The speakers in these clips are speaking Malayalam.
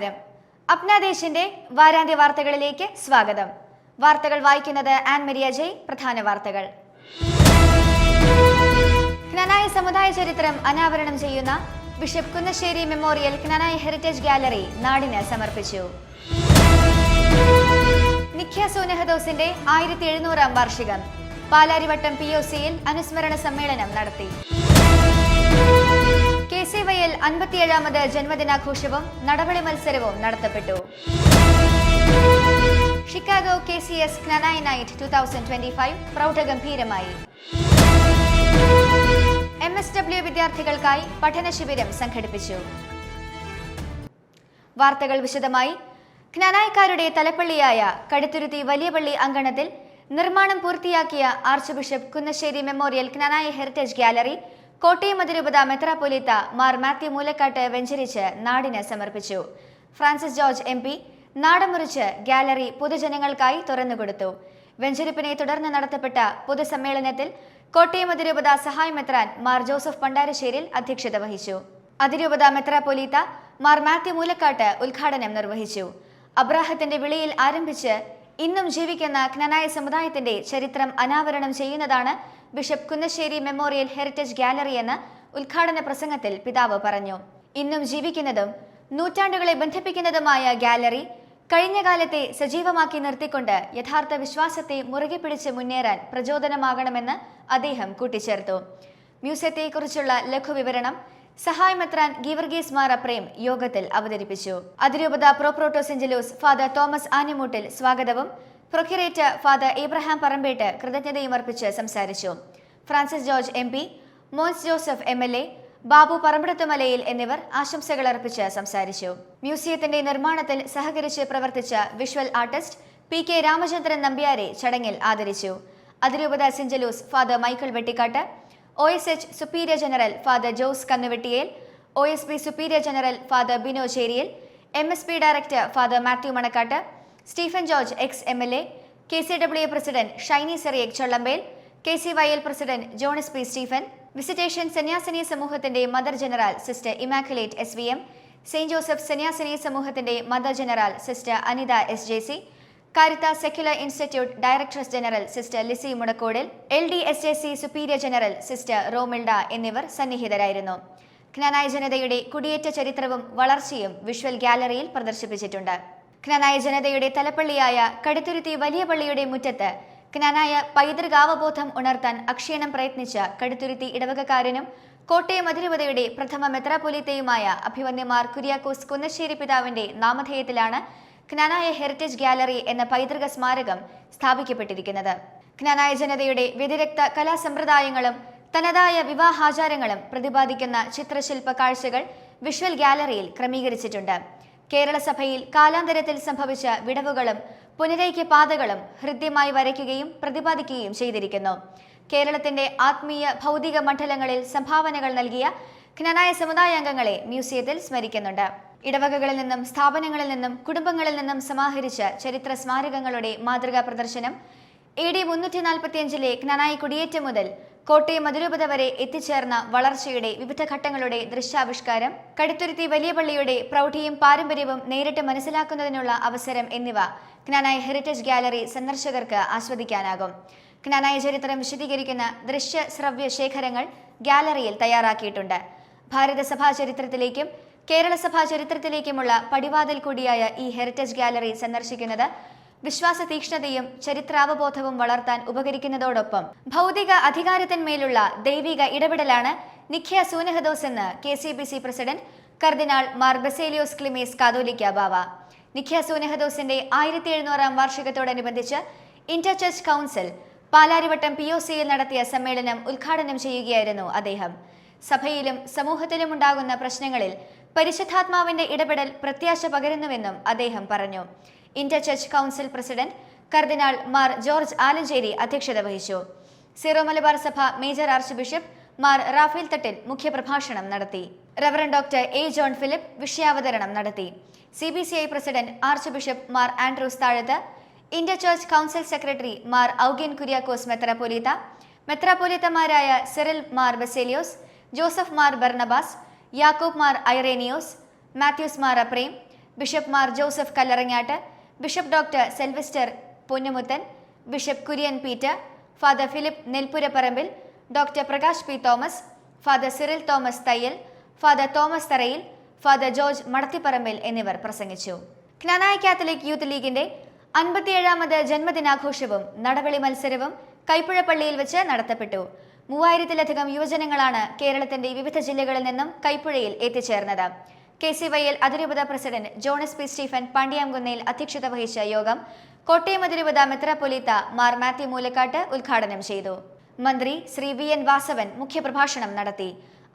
നമസ്കാരം. അപ്നാദേശിന്റെ വാരാന്ത്യ വാർത്തകളിലേക്ക് സ്വാഗതം. വാർത്തകൾ വായിക്കുന്നത് ആൻ മരിയ ജയ് പ്രധാന വാർത്തകൾ. ക്നനായ സമുദായ ചരിത്രം അനാവരണം ചെയ്യുന്ന bishop Kunnassery memorial Knanaya heritage gallery നാടിന് സമർപ്പിച്ചു. നിഖ്യ സൂനഹദോസിന്റെ ആയിരത്തി എഴുന്നൂറാം വാർഷികം. പാലാരിവട്ടം പി ഒ സിയിൽ അനുസ്മരണ സമ്മേളനം നടത്തി. കെ സി വൈയിൽ അൻപത്തിയേഴാമത് ജന്മദിനാഘോഷവും നടപടി മത്സരവും നടത്തപ്പെട്ടു. Chicago K C S Knanaya night two thousand twenty five പ്രൗഢഗംഭീരമായി. M S W വിദ്യാർത്ഥികൾക്കായി പഠന ശിബിരം സംഘടിപ്പിച്ചു. വാർത്തകൾ വിശദമായി. ജ്ഞാനായക്കാരുടെ തലപ്പള്ളിയായ കടുത്തുരുത്തി വലിയപള്ളി അങ്കണത്തിൽ നിർമ്മാണം പൂർത്തിയാക്കിയ archbishop Kunnassery memorial Knanaya heritage gallery Kottayam അതിരൂപത മെത്രാപ്പൊലീത്ത മാർ മാത്യു മൂലക്കാട്ട് വെഞ്ചരിച്ച് നാടിന് സമർപ്പിച്ചു. ഫ്രാൻസിസ് ജോർജ് എം പി നാടമുറിച്ച് ഗാലറി പൊതുജനങ്ങൾക്കായി തുറന്നുകൊടുത്തു. വെഞ്ചരിപ്പിനെ തുടർന്ന് നടത്തപ്പെട്ട പൊതുസമ്മേളനത്തിൽ കോട്ടയം അതിരൂപത സഹായ മെത്രാൻ മാർ ജോസഫ് പണ്ടാരശ്ശേരിൽ അധ്യക്ഷത വഹിച്ചു. അതിരൂപത മെത്രാപ്പൊലീത്ത മാർ മാത്യു മൂലക്കാട്ട് ഉദ്ഘാടനം നിർവഹിച്ചു. അബ്രാഹത്തിന്റെ വിളിയിൽ ആരംഭിച്ച് ഇന്നും ജീവിക്കുന്ന ജ്ഞനായ സമുദായത്തിന്റെ ചരിത്രം അനാവരണം ചെയ്യുന്നതാണ് bishop Kunnassery memorial heritage gallery എന്ന് ഉദ്ഘാടന പ്രസംഗത്തിൽ പിതാവ് പറഞ്ഞു. ഇന്നും ജീവിക്കുന്നതും നൂറ്റാണ്ടുകളെ ബന്ധിപ്പിക്കുന്നതുമായ ഗാലറി കഴിഞ്ഞ കാലത്തെ സജീവമാക്കി നിർത്തിക്കൊണ്ട് യഥാർത്ഥ വിശ്വാസത്തെ മുറുകെ പിടിച്ച് മുന്നേറാൻ പ്രചോദനമാകണമെന്ന് അദ്ദേഹം കൂട്ടിച്ചേർത്തു. മ്യൂസിയത്തെക്കുറിച്ചുള്ള ലഘുവിവരണം സഹായമെത്രാൻ ഗീവർഗീസ് മാറ പ്രേം യോഗത്തിൽ അവതരിപ്പിച്ചു. അതിരൂപത പ്രോപ്രോട്ടോ സെഞ്ചലോസ് ഫാദർ തോമസ് ആനിമൂട്ടിൽ സ്വാഗതവും. പ്രൊക്യുറേറ്റർ ഫാദർ ഇബ്രഹാം പറമ്പേട്ട് കൃതജ്ഞതയും അർപ്പിച്ച് സംസാരിച്ചു. Francis George M P Mons Joseph M L A Babu Parampadathumalayil എന്നിവർ ആശംസകൾ അർപ്പിച്ച് സംസാരിച്ചു. മ്യൂസിയത്തിന്റെ നിർമ്മാണത്തിൽ സഹകരിച്ച് പ്രവർത്തിച്ച visual artist P K Ramachandran നമ്പ്യാരെ ചടങ്ങിൽ ആദരിച്ചു. അതിരൂപത സെഞ്ചലൂസ് father Michael Vettikkattu O S H superior general father Jose Kannuvettiyel O S P superior general father Bino Cheriyal M S P director father Mathew Manakkattu Stephen George ex M L A K C W A president Shiny Cyriac Chollampel K C Y L president Jonas P Stephen visitation സന്യാസിനി സമൂഹത്തിന്റെ mother general sister Immaculate S V M saint Joseph സന്യാസിനി സമൂഹത്തിന്റെ mother general sister Anitha S J C Caritas secular institute director general sister Lizy Mudakkodil L D S A C superior general sister Romilda എന്നിവർ സന്നിഹിതരായിരുന്നു. ജ്ഞാനായ ജനതയുടെ കുടിയേറ്റ ചരിത്രവും വളർച്ചയും വിഷ്വൽ ഗാലറിയിൽ പ്രദർശിപ്പിച്ചിട്ടുണ്ട്. ജ്ഞാനായ ജനതയുടെ തലപ്പള്ളിയായ കടുത്തുരുത്തി വലിയ പള്ളിയുടെ മുറ്റത്ത് ജ്ഞാനായ പൈതൃകാവബോധം ഉണർത്താൻ അക്ഷീണം പ്രയത്നിച്ച കടുത്തുരുത്തി ഇടവകക്കാരനും കോട്ടയം അതിരൂപതയുടെ പ്രഥമ മെത്രാപൊലീത്തയുമായ അഭിമന്യമാർ കുര്യാക്കോസ് കുന്നശ്ശേരി പിതാവിന്റെ നാമധേയത്തിലാണ് ജ്ഞാനായ ഹെറിറ്റേജ് ഗാലറി എന്ന പൈതൃക സ്മാരകം സ്ഥാപിക്കപ്പെട്ടിരിക്കുന്നത്. ജ്ഞാനായ ജനതയുടെ വ്യതിരക്ത കലാസമ്പ്രദായങ്ങളും തനതായ വിവാഹാചാരങ്ങളും പ്രതിപാദിക്കുന്ന ചിത്രശില്പ കാഴ്ചകൾ വിഷ്വൽ ഗാലറിയിൽ ക്രമീകരിച്ചിട്ടുണ്ട്. കേരള സഭയിൽ കാലാന്തരത്തിൽ സംഭവിച്ച വിടവുകളും പുനരൈക്യ പാതകളും ഹൃദ്യമായി വരയ്ക്കുകയും പ്രതിപാദിക്കുകയും ചെയ്തിരിക്കുന്നു. കേരളത്തിന്റെ ആത്മീയ ഭൗതിക മണ്ഡലങ്ങളിൽ സംഭാവനകൾ നൽകിയ ജ്ഞനായ സമുദായാംഗങ്ങളെ മ്യൂസിയത്തിൽ സ്മരിക്കുന്നുണ്ട്. ഇടവകകളിൽ നിന്നും സ്ഥാപനങ്ങളിൽ നിന്നും കുടുംബങ്ങളിൽ നിന്നും സമാഹരിച്ച ചരിത്ര സ്മാരകങ്ങളുടെ മാതൃകാ പ്രദർശനം എ ഡി മുന്നൂറ്റി നാൽപ്പത്തിയഞ്ചിലെ ക്നനായി കുടിയേറ്റം മുതൽ കോട്ടയം അതിരൂപത വരെ എത്തിച്ചേർന്ന വളർച്ചയുടെ വിവിധ ഘട്ടങ്ങളുടെ ദൃശ്യാവിഷ്കാരം കടുത്തുരുത്തി വലിയ പള്ളിയുടെ പ്രൗഢിയും പാരമ്പര്യവും നേരിട്ട് മനസ്സിലാക്കുന്നതിനുള്ള അവസരം എന്നിവ ജ്ഞാനായ ഹെറിറ്റേജ് ഗാലറി സന്ദർശകർക്ക് ആസ്വദിക്കാനാകും. ക്നാനായ ചരിത്രം വിശദീകരിക്കുന്ന ദൃശ്യ ശ്രവ്യ ശേഖരങ്ങൾ ഗാലറിയിൽ തയ്യാറാക്കിയിട്ടുണ്ട്. ഭാരതസഭാ ചരിത്രത്തിലേക്കും കേരള സഭാ ചരിത്രത്തിലേക്കുമുള്ള പടിവാതിൽ കൂടിയായ ഈ ഹെറിറ്റേജ് ഗാലറി സന്ദർശിക്കുന്നത് വിശ്വാസ തീക്ഷ്ണതയും ചരിത്രാവബോധവും വളർത്താൻ ഉപകരിക്കുന്നതോടൊപ്പം ഭൗതിക അധികാരത്തിന്മേലുള്ള ദൈവിക ഇടപെടലാണ് നിഖ്യ സൂനഹദോസ് എന്ന് K C B C president കർദിനാൾ മാർ ബസേലിയോസ് ക്ലിമേസ് കാതോലിക്ക ബാവ. നിഖ്യ സൂനഹദോസിന്റെ ആയിരത്തി എഴുന്നൂറാം വാർഷികത്തോടനുബന്ധിച്ച് interchurch council Palarivattom P O സിയിൽ നടത്തിയ സമ്മേളനം ഉദ്ഘാടനം ചെയ്യുകയായിരുന്നു അദ്ദേഹം. സഭയിലും സമൂഹത്തിലും ഉണ്ടാകുന്ന പ്രശ്നങ്ങളിൽ പരിശുദ്ധാത്മാവിന്റെ ഇടപെടൽ പ്രത്യാശ പകരുന്നുവെന്നും അദ്ദേഹം പറഞ്ഞു. ഇന്റർചർച്ച് കൗൺസിൽ പ്രസിഡന്റ് കർദിനാൾ മാർ ജോർജ് ആലഞ്ചേരി അധ്യക്ഷത വഹിച്ചു. സിറോ മലബാർ സഭ major archbishop Mar Rafale Thattil മുഖ്യപ്രഭാഷണം നടത്തി. Reverend doctor A John Philip വിഷയാവതരണം നടത്തി. C B C I president archbishop Mar Andrews Thazhath inter church council secretary Mar Augen Kuriakose മെത്രാപോലീത്ത മെത്രാപോലീത്തമാരായ Cyril Mar Baselios Joseph Mar Barnabas Yakoob Mar Irenios Mathews Mar Aprem bishop Mar Joseph Kallarangatt bishop doctor Selvister Ponnumuthan bishop Kurian Peter father Philip Nelpurapparambil doctor Prakash P Thomas father Cyril Thomas Thayyil father Thomas Tharayil father George Madathiparambil എന്നിവർ പ്രസംഗിച്ചു. ക്നാനായ കാത്തലിക് യൂത്ത് ലീഗിന്റെ അൻപത്തിയേഴാമത് ജന്മദിനാഘോഷവും നടപടി മത്സരവും കൈപ്പുഴപ്പള്ളിയിൽ വെച്ച് നടത്തപ്പെട്ടു. മൂവായിരത്തിലധികം യുവജനങ്ങളാണ് കേരളത്തിന്റെ വിവിധ ജില്ലകളിൽ നിന്നും കൈപ്പുഴയിൽ എത്തിച്ചേർന്നത്. കെ സി വൈ എൽ അതിരൂപത പ്രസിഡന്റ് ജോണസ് പി സ്റ്റീഫൻ പാണ്ഡ്യാംകുന്നയിൽ അധ്യക്ഷത വഹിച്ച യോഗം കോട്ടയം അതിരൂപത മെത്രാപ്പൊലീത്ത മാർ മാത്യു മൂലക്കാട്ട് ഉദ്ഘാടനം ചെയ്തു. മന്ത്രി ശ്രീ വി എൻ വാസവൻ മുഖ്യപ്രഭാഷണം നടത്തി.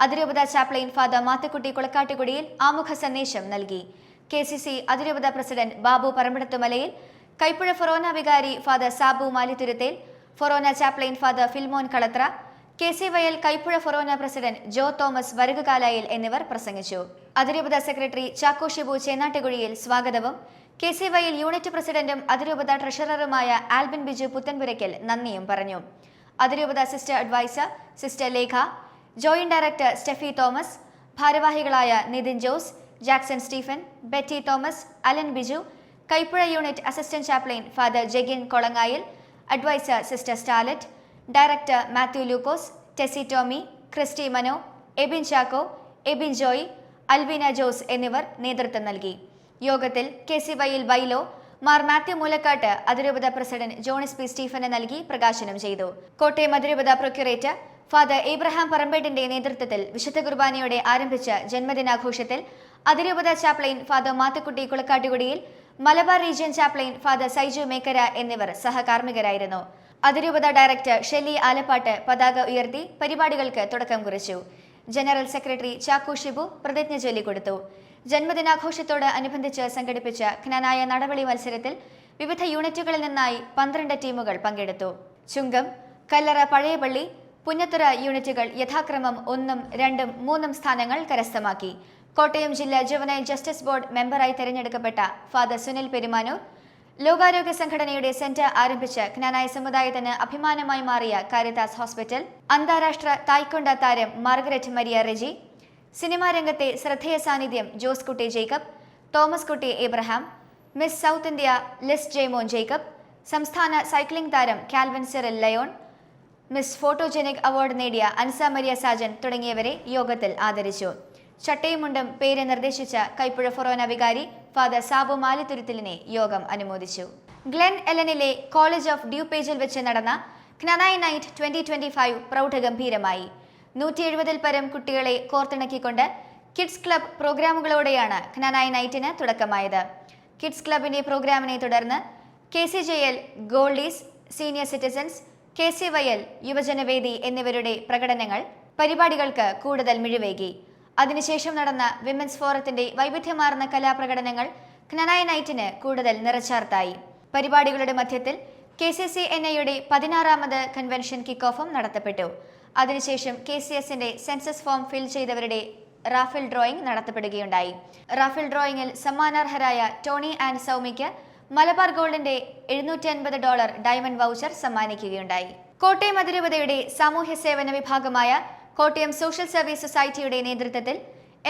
അതിരൂപത ചാപ്ലൈൻ ഫാദർ മാത്തുക്കുട്ടി കുളക്കാട്ടുകുടിയിൽ ആമുഖ സന്ദേശം നൽകി. കെ സി സി അതിരൂപത പ്രസിഡന്റ് ബാബു പറമ്പിടത്തുമലയിൽ കൈപ്പുഴ ഫൊറോന വികാരി ഫാദർ സാബു മാലിത്തുരുത്തേൽ ഫൊറോന chaplain father Filmon Kalathra K C Y L Kaipuzha ഫൊറോന പ്രസിഡന്റ് ജോ തോമസ് വരകുകാലായിൽ എന്നിവർ പ്രസംഗിച്ചു. അതിരൂപത സെക്രട്ടറി ചാക്കോ ഷിബു ചേനാട്ടുകുഴിയിൽ സ്വാഗതവും. കെ സി വയൽ യൂണിറ്റ് പ്രസിഡന്റും അതിരൂപത ട്രഷററുമായ ആൽബിൻ ബിജു പുത്തൻപുരയ്ക്കൽ നന്ദിയും പറഞ്ഞു. അതിരൂപത sister advisor sister Lekha joint director Steffi Thomas ഭാരവാഹികളായ Nithin Jose Jackson Stephen Betty Thomas Alan Biju Kaipuzha unit assistant chaplain father Jegin Kolangayil advisor sister Stalet director Mathew Lukose Tessy Tomy Christy Mano Ebin Chacko Ebin Joy Alvina Jose എന്നിവർ നേതൃത്വം നൽകി. യോഗത്തിൽ കെ സി വൈയിൽ ബൈലോ മാർ മാത്യു മൂലക്കാട്ട് അതിരൂപത പ്രസിഡന്റ് ജോണിസ് പി സ്റ്റീഫന് നൽകി പ്രകാശനം ചെയ്തു. കോട്ടയം അതിരൂപത പ്രൊക്യുറേറ്റർ ഫാദർ ഏബ്രഹാം പറമ്പേട്ടിന്റെ നേതൃത്വത്തിൽ വിശുദ്ധ കുർബാനയോടെ ആരംഭിച്ച ജന്മദിനാഘോഷത്തിൽ അതിരൂപത chaplain father Mathukutty Kulakkattukudiyil Malabar region chaplain father Saiju Mekkara എന്നിവർ സഹകാർമ്മികരായിരുന്നു. അതിരൂപത ഡയറക്ടർ ഷെല്ലി ആലപ്പാട്ട് പതാക ഉയർത്തി പരിപാടികൾക്ക് തുടക്കം കുറിച്ചു. ജനറൽ സെക്രട്ടറി ചാക്കു ഷിബു പ്രതിജ്ഞ ചൊല്ലിക്കൊടുത്തു ജന്മദിനാഘോഷത്തോട് അനുബന്ധിച്ച് സംഘടിപ്പിച്ച ഖനനായ നടപടി മത്സരത്തിൽ വിവിധ യൂണിറ്റുകളിൽ നിന്നായി പന്ത്രണ്ട് ടീമുകൾ പങ്കെടുത്തു. ചുങ്കം കല്ലറ പഴയപള്ളി പുന്നത്തുറ യൂണിറ്റുകൾ യഥാക്രമം ഒന്നും രണ്ടും മൂന്നും സ്ഥാനങ്ങൾ കരസ്ഥമാക്കി. കോട്ടയം ജില്ലാ ജുവനൈൽ ജസ്റ്റിസ് ബോർഡ് മെമ്പറായി തെരഞ്ഞെടുക്കപ്പെട്ട ഫാദർ സുനിൽ പെരുമാനൂർ ലോകാരോഗ്യ സംഘടനയുടെ സെന്റർ ആരംഭിച്ച് ജ്ഞാനായ സമുദായത്തിന് അഭിമാനമായി മാറിയ കാരിതാസ് ഹോസ്പിറ്റൽ അന്താരാഷ്ട്ര തായ്ക്കൊണ്ട താരം മാർഗരറ്റ് മരിയ റെജി സിനിമാ രംഗത്തെ ശ്രദ്ധേയ സാന്നിധ്യം Josekutty Jacob Thomaskutty Abraham miss south India Liz Jaimon Jacob സംസ്ഥാന സൈക്ലിംഗ് താരം Calvin Cyril Lyon miss photogenic award നേടിയ അൻസ മരിയ സാജൻ തുടങ്ങിയവരെ യോഗത്തിൽ ആദരിച്ചു. ചട്ടയുമുണ്ടും പേര് നിർദ്ദേശിച്ച കൈപ്പുഴ ഫൊറോന വികാരി ഫാദർ സാബു മാലിത്തുരുത്തിലിനെ യോഗം അനുമോദിച്ചു. ഗ്ലെൻ എലനിലെ കോളേജ് ഓഫ് ഡ്യൂപേജിൽ വെച്ച് നടന്ന Knanaya night twenty twenty five പ്രൗഢഗംഭീരമായി. നൂറ്റി എഴുപതിൽ പരം കുട്ടികളെ കോർത്തിണക്കിക്കൊണ്ട് കിഡ്സ് ക്ലബ് പ്രോഗ്രാമുകളോടെയാണ് ജ്ഞനായ് നൈറ്റിന് തുടക്കമായത്. കിഡ്സ് ക്ലബിന്റെ പ്രോഗ്രാമിനെ തുടർന്ന് K C J L goldies senior citizens K C Y L യുവജനവേദി എന്നിവരുടെ പ്രകടനങ്ങൾ പരിപാടികൾക്ക് കൂടുതൽ മിഴിവേകി. അതിനുശേഷം നടന്ന വിമൻസ് ഫോറത്തിന്റെ വൈവിധ്യമാർന്ന കലാപ്രകടനങ്ങൾ ക്നനായ നൈറ്റിന് കൂടുതൽ നിറച്ചാർത്തായി. പരിപാടികളുടെ മധ്യത്തിൽ കെ സി സി എൻ ഐയുടെ പതിനാറാമത് കൺവെൻഷൻ കിക്ക് ഓഫും നടത്തപ്പെട്ടു. അതിനുശേഷം കെ സി എസിന്റെ സെൻസസ് ഫോം ഫിൽ ചെയ്തവരുടെ റാഫിൽ ഡ്രോയിങ് നടത്തപ്പെടുകയുണ്ടായി. റാഫിൽ ഡ്രോയിങ്ങിൽ സമ്മാനാർഹരായ ടോണി ആൻഡ് സൗമിക്ക് മലബാർ ഗോൾഡിന്റെ എഴുന്നൂറ്റി അൻപത് ഡോളർ ഡയമണ്ട് വൗച്ചർ സമ്മാനിക്കുകയുണ്ടായി. കോട്ടയം അതിരൂപതയുടെ സാമൂഹ്യ സേവന വിഭാഗമായ കോട്ടയം സോഷ്യൽ സർവീസ് സൊസൈറ്റിയുടെ നേതൃത്വത്തിൽ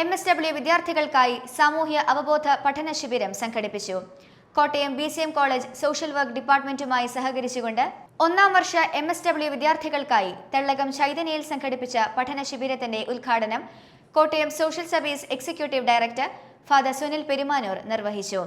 എം എസ് ഡബ്ല്യു വിദ്യാർത്ഥികൾക്കായി സാമൂഹ്യ അവബോധ പഠന ശിബിരം സംഘടിപ്പിച്ചു. Kottayam B C M college social work ഡിപ്പാർട്ട്മെന്റുമായി സഹകരിച്ചുകൊണ്ട് ഒന്നാം വർഷ എം എസ് ഡബ്ല്യു വിദ്യാർത്ഥികൾക്കായി തെള്ളകം ചൈതന്യയിൽ സംഘടിപ്പിച്ച പഠന ശിബിരത്തിന്റെ ഉദ്ഘാടനം Kottayam social service executive director father Sunil Perumanoor നിർവഹിച്ചു.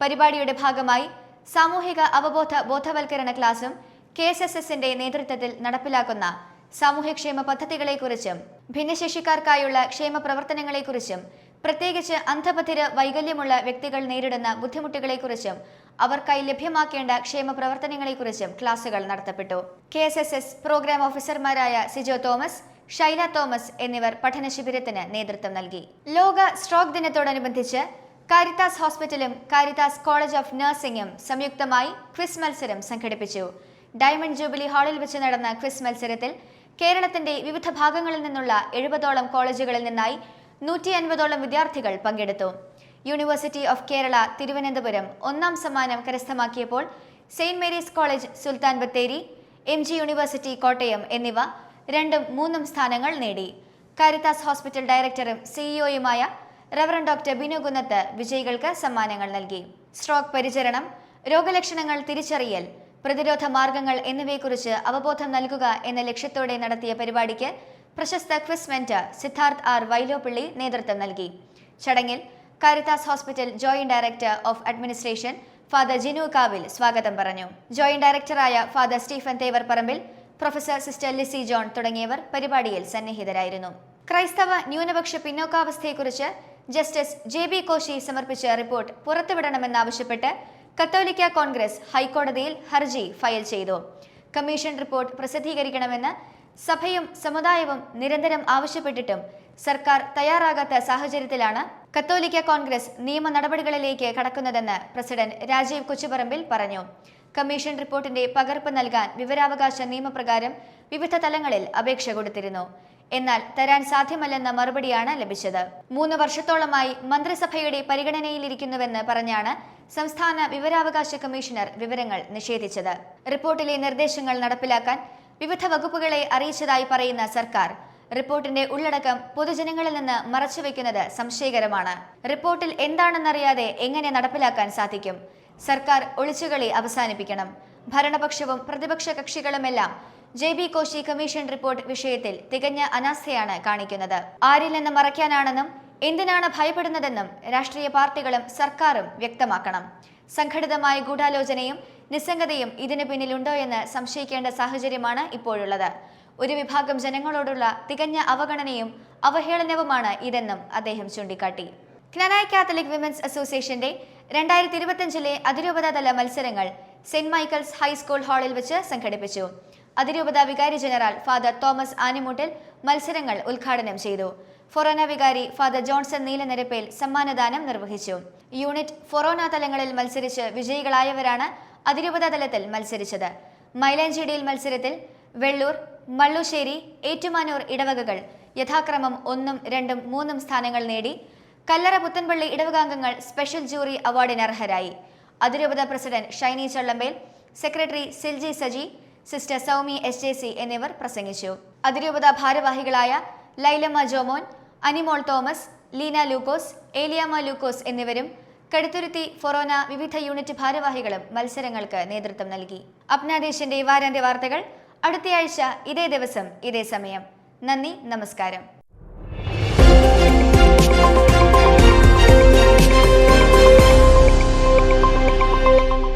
പരിപാടിയുടെ ഭാഗമായി സാമൂഹിക അവബോധ ബോധവൽക്കരണ ക്ലാസും കെ എസ് എസ് എസിന്റെ നേതൃത്വത്തിൽ നടപ്പിലാക്കുന്ന സാമൂഹ്യക്ഷേമ പദ്ധതികളെക്കുറിച്ചും ഭിന്നശേഷിക്കാർക്കായുള്ള ക്ഷേമ പ്രവർത്തനങ്ങളെക്കുറിച്ചും പ്രത്യേകിച്ച് അന്ധപഥിര വൈകല്യമുള്ള വ്യക്തികൾ നേരിടുന്ന ബുദ്ധിമുട്ടുകളെക്കുറിച്ചും അവർക്കായി ലഭ്യമാക്കേണ്ട ക്ഷേമ പ്രവർത്തനങ്ങളെക്കുറിച്ചും ക്ലാസുകൾ നടത്തപ്പെട്ടു. K S S S program ഓഫീസർമാരായ സിജോ തോമസ് ഷൈല തോമസ് എന്നിവർ പഠന ശിബിരത്തിന് നേതൃത്വം നൽകി. ലോക സ്ട്രോക്ക് ദിനത്തോടനുബന്ധിച്ച് കാരിതാസ് ഹോസ്പിറ്റലും കാരിതാസ് കോളേജ് ഓഫ് നഴ്സിംഗും സംയുക്തമായി ക്വിസ് മത്സരം സംഘടിപ്പിച്ചു. ഡയമണ്ട് ജൂബിലി ഹാളിൽ വെച്ച് നടന്ന ക്വിസ് മത്സരത്തിൽ കേരളത്തിന്റെ വിവിധ ഭാഗങ്ങളിൽ നിന്നുള്ള എഴുപതോളം കോളേജുകളിൽ നിന്നായി നൂറ്റി അൻപതോളം വിദ്യാർത്ഥികൾ പങ്കെടുത്തു. യൂണിവേഴ്സിറ്റി ഓഫ് കേരള തിരുവനന്തപുരം ഒന്നാം സമ്മാനം കരസ്ഥമാക്കിയപ്പോൾ saint Mary's college Sultan Bathery M G university Kottayam എന്നിവ രണ്ടും മൂന്നും സ്ഥാനങ്ങൾ നേടി. കാരിത്താസ് ഹോസ്പിറ്റൽ ഡയറക്ടറും സിഇഒയുമായ റവറൻ ഡോക്ടർ ബിനു കുന്നത്ത് വിജയികൾക്ക് സമ്മാനങ്ങൾ നൽകി. സ്ട്രോക്ക് പരിചരണം രോഗലക്ഷണങ്ങൾ തിരിച്ചറിയൽ പ്രതിരോധ മാർഗങ്ങൾ എന്നിവയെക്കുറിച്ച് അവബോധം നൽകുക എന്ന ലക്ഷ്യത്തോടെ നടത്തിയ പരിപാടിക്ക് പ്രശസ്ത quiz mentor Siddharth R Vyloppilly നേതൃത്വം നൽകി. ചടങ്ങിൽ Caritas hospital joint director of administration father Jinu Kavil സ്വാഗതം പറഞ്ഞു. ജോയിന്റ് ഡയറക്ടറായ father Stephen Thevarparambil professor sister Lizy John തുടങ്ങിയവർ പരിപാടിയിൽ സന്നിഹിതരായിരുന്നു. ക്രൈസ്തവ ന്യൂനപക്ഷ പിന്നോക്കാവസ്ഥയെക്കുറിച്ച് ജസ്റ്റിസ് ജെ ബി കോശി സമർപ്പിച്ച റിപ്പോർട്ട് പുറത്തുവിടണമെന്നാവശ്യപ്പെട്ട് കത്തോലിക്ക കോൺഗ്രസ് ഹൈക്കോടതിയിൽ ഹർജി ഫയൽ ചെയ്തു. കമ്മീഷൻ റിപ്പോർട്ട് പ്രസിദ്ധീകരിക്കണമെന്ന് സഭയും സമുദായവും നിരന്തരം ആവശ്യപ്പെട്ടിട്ടും സർക്കാർ തയ്യാറാകാത്ത സാഹചര്യത്തിലാണ് കത്തോലിക്ക കോൺഗ്രസ് നിയമ നടപടികളിലേക്ക് കടക്കുന്നതെന്ന് പ്രസിഡന്റ് രാജീവ് കൊച്ചുപറമ്പിൽ പറഞ്ഞു. കമ്മീഷൻ റിപ്പോർട്ടിന്റെ പകർപ്പ് നൽകാൻ വിവരാവകാശ നിയമപ്രകാരം വിവിധ തലങ്ങളിൽ അപേക്ഷ കൊടുത്തിരുന്നു. എന്നാൽ തരാൻ സാധ്യമല്ലെന്ന മറുപടിയാണ് ലഭിച്ചത്. മൂന്ന് വർഷത്തോളമായി മന്ത്രിസഭയുടെ പരിഗണനയിലിരിക്കുന്നുവെന്ന് പറഞ്ഞാണ് സംസ്ഥാന വിവരാവകാശ കമ്മീഷണർ വിവരങ്ങൾ നിഷേധിച്ചത്. റിപ്പോർട്ടിലെ നിർദ്ദേശങ്ങൾ നടപ്പിലാക്കാൻ വിവിധ വകുപ്പുകളെ അറിയിച്ചതായി പറയുന്ന സർക്കാർ റിപ്പോർട്ടിന്റെ ഉള്ളടക്കം പൊതുജനങ്ങളിൽ നിന്ന് മറച്ചുവെക്കുന്നത് സംശയകരമാണ്. റിപ്പോർട്ടിൽ എന്താണെന്നറിയാതെ എങ്ങനെ നടപ്പിലാക്കാൻ സാധിക്കും? സർക്കാർ ഒളിച്ചുകളി അവസാനിപ്പിക്കണം. ഭരണപക്ഷവും പ്രതിപക്ഷ കക്ഷികളുമെല്ലാം J B Koshy commission report വിഷയത്തിൽ തികഞ്ഞ അനാസ്ഥയാണ് കാണിക്കുന്നത്. ആരിൽ നിന്ന് മറയ്ക്കാനാണെന്നും എന്തിനാണ് ഭയപ്പെടുന്നതെന്നും രാഷ്ട്രീയ പാർട്ടികളും സർക്കാരും വ്യക്തമാക്കണം. സംഘടിതമായ ഗൂഢാലോചനയും നിസ്സംഗതയും ഇതിനു പിന്നിലുണ്ടോ എന്ന് സംശയിക്കേണ്ട സാഹചര്യമാണ് ഇപ്പോഴുള്ളത്. ഒരു വിഭാഗം ജനങ്ങളോടുള്ള തികഞ്ഞ അവഗണനയും അവഹേളനവുമാണ് ഇതെന്നും അദ്ദേഹം ചൂണ്ടിക്കാട്ടി. ക്നനായ കാത്തലിക് വിമൻസ് അസോസിയേഷന്റെ രണ്ടായിരത്തി ഇരുപത്തിയഞ്ചിലെ അതിരൂപതാതല മത്സരങ്ങൾ സെന്റ് മൈക്കിൾസ് ഹൈസ്കൂൾ ഹാളിൽ വെച്ച് സംഘടിപ്പിച്ചു. അതിരൂപത വികാരി ജനറൽ ഫാദർ തോമസ് ആനിമൂട്ടിൽ മത്സരങ്ങൾ ഉദ്ഘാടനം ചെയ്തു. ഫൊറോന വികാരി ഫാദർ ജോൺസൺ നീലനിരപ്പേൽ സമ്മാനദാനം നിർവഹിച്ചു. യൂണിറ്റ് ഫൊറോന തലങ്ങളിൽ മത്സരിച്ച് വിജയികളായവരാണ് അതിരൂപത തലത്തിൽ മത്സരിച്ചത്. മൈലാഞ്ചേരിയിൽ മത്സരത്തിൽ വെള്ളൂർ മള്ളുശ്ശേരി ഏറ്റുമാനൂർ ഇടവകകൾ യഥാക്രമം ഒന്നും രണ്ടും മൂന്നും സ്ഥാനങ്ങൾ നേടി. കല്ലറ പുത്തൻപള്ളി ഇടവകാംഗങ്ങൾ സ്പെഷ്യൽ ജൂറി അവാർഡിന് അർഹരായി അതിരൂപത president Shiny Chollampel secretary Silji Saji sister Soumi S J C എന്നിവർ പ്രസംഗിച്ചു. അതിരൂപത ഭാരവാഹികളായ ലൈലമ്മ ജോമോൻ അനിമോൾ തോമസ് ലീന ലൂക്കോസ് ഏലിയാമ്മ ലൂക്കോസ് എന്നിവരും കടുത്തുരുത്തി ഫൊറോന വിവിധ യൂണിറ്റ് ഭാരവാഹികളും മത്സരങ്ങൾക്ക് നേതൃത്വം നൽകി. അപ്നാദേശിന്റെ വാരാന്ത്യ വാർത്തകൾ അടുത്തയാഴ്ച ഇതേ ദിവസം ഇതേ സമയം. നന്ദി നമസ്കാരം.